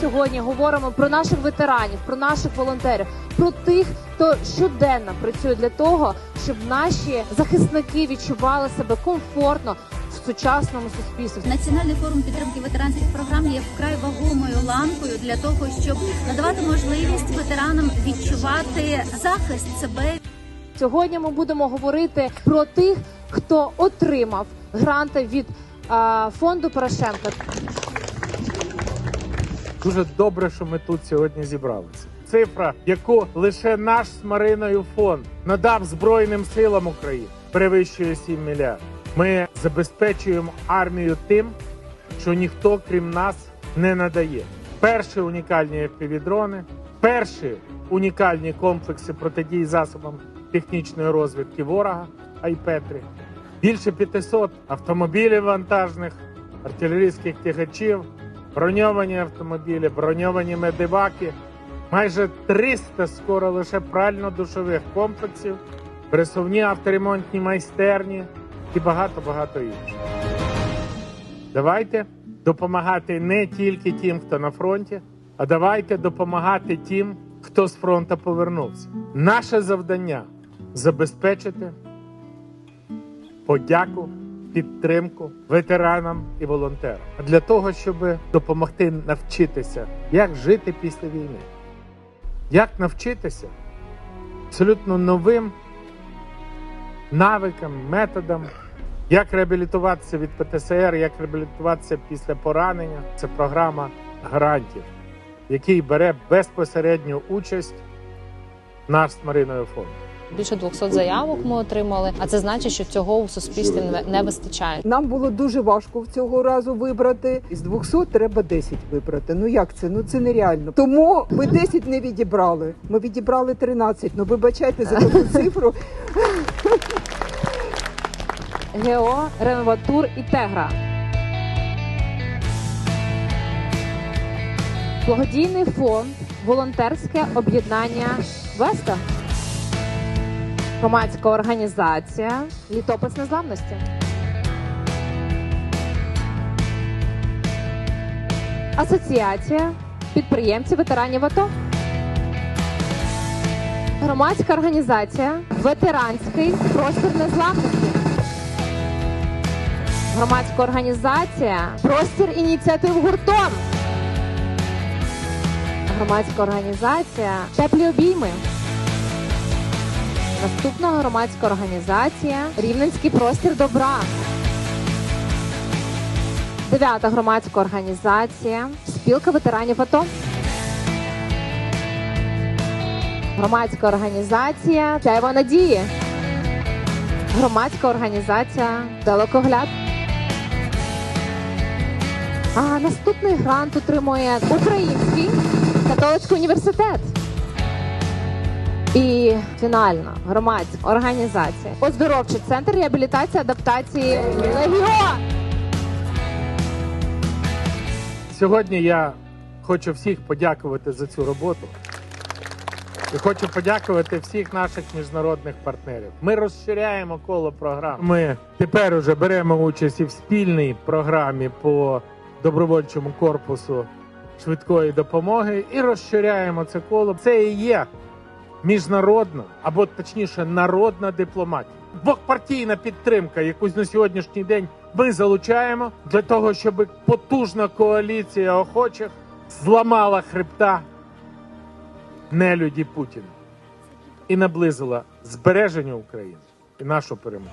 сьогодні говоримо про наших ветеранів, про наших волонтерів, про тих, хто щоденно працює для того, щоб наші захисники відчували себе комфортно в сучасному суспільстві. Національний форум підтримки ветеранських програм є вкрай вагомою ланкою для того, щоб надавати можливість ветеранам відчувати захист себе Сьогодні ми будемо говорити про тих, хто отримав гранти від а, фонду Порошенка. Дуже добре, що ми тут сьогодні зібралися. Цифра, яку лише наш з Мариною фонд надав Збройним силам України, перевищує 7 мільярдів. Ми забезпечуємо армію тим, що ніхто крім нас не надає. Перші унікальні FPV-дрони, перші унікальні комплекси протидії засобам технічної розвідки ворога Айпетрі, більше 500 автомобілів вантажних, артилерійських тягачів, броньовані автомобілі, броньовані медиваки, майже 300 скоро лише прально-душових комплексів, пересувні авторемонтні майстерні і багато-багато іншого. Давайте допомагати не тільки тим, хто на фронті, а давайте допомагати тим, хто з фронту повернувся. Наше завдання забезпечити подяку, підтримку ветеранам і волонтерам. А для того, щоб допомогти навчитися, як жити після війни, як навчитися абсолютно новим навикам, методам, як реабілітуватися від ПТСР, як реабілітуватися після поранення. Це програма гарантів, в якій бере безпосередню участь наш з Мариною фонд. Більше 200 заявок ми отримали, а це значить, що цього у суспільстві не- вистачає. Нам було дуже важко в цього разу вибрати. Із 200 треба 10 вибрати. Ну як це? Ну це нереально. Тому ми 10 не відібрали. Ми відібрали 13. Ну вибачайте за таку цифру. ГЕО, Реноватур і Тегра. Благодійний фонд, волонтерське об'єднання Веста. Громадська організація Літопис незламності. Асоціація підприємців ветеранів АТО. Громадська організація Ветеранський простір незламності. Громадська організація Простір ініціатив гуртом. Громадська організація Теплі обійми. Наступна громадська організація Рівненський простір добра. Дев'ята громадська організація Спілка ветеранів АТО. Громадська організація Чайва Надії. Громадська організація Далекогляд. А наступний грант отримує Український католицький університет. І фінальна громадська організація Оздоровчий центр реабілітації адаптації Легіон. Сьогодні я хочу всіх подякувати за цю роботу. І хочу подякувати всіх наших міжнародних партнерів. Ми розширяємо коло програм. Ми тепер уже беремо участь і в спільній програмі по добровольчому корпусу швидкої допомоги і розширяємо це коло. Це і є міжнародна або точніше народна дипломатія. Двохпартійна підтримка, яку на сьогоднішній день ми залучаємо для того, щоб потужна коаліція охочих зламала хребта нелюді Путіна і наблизила збереження України і нашу перемогу.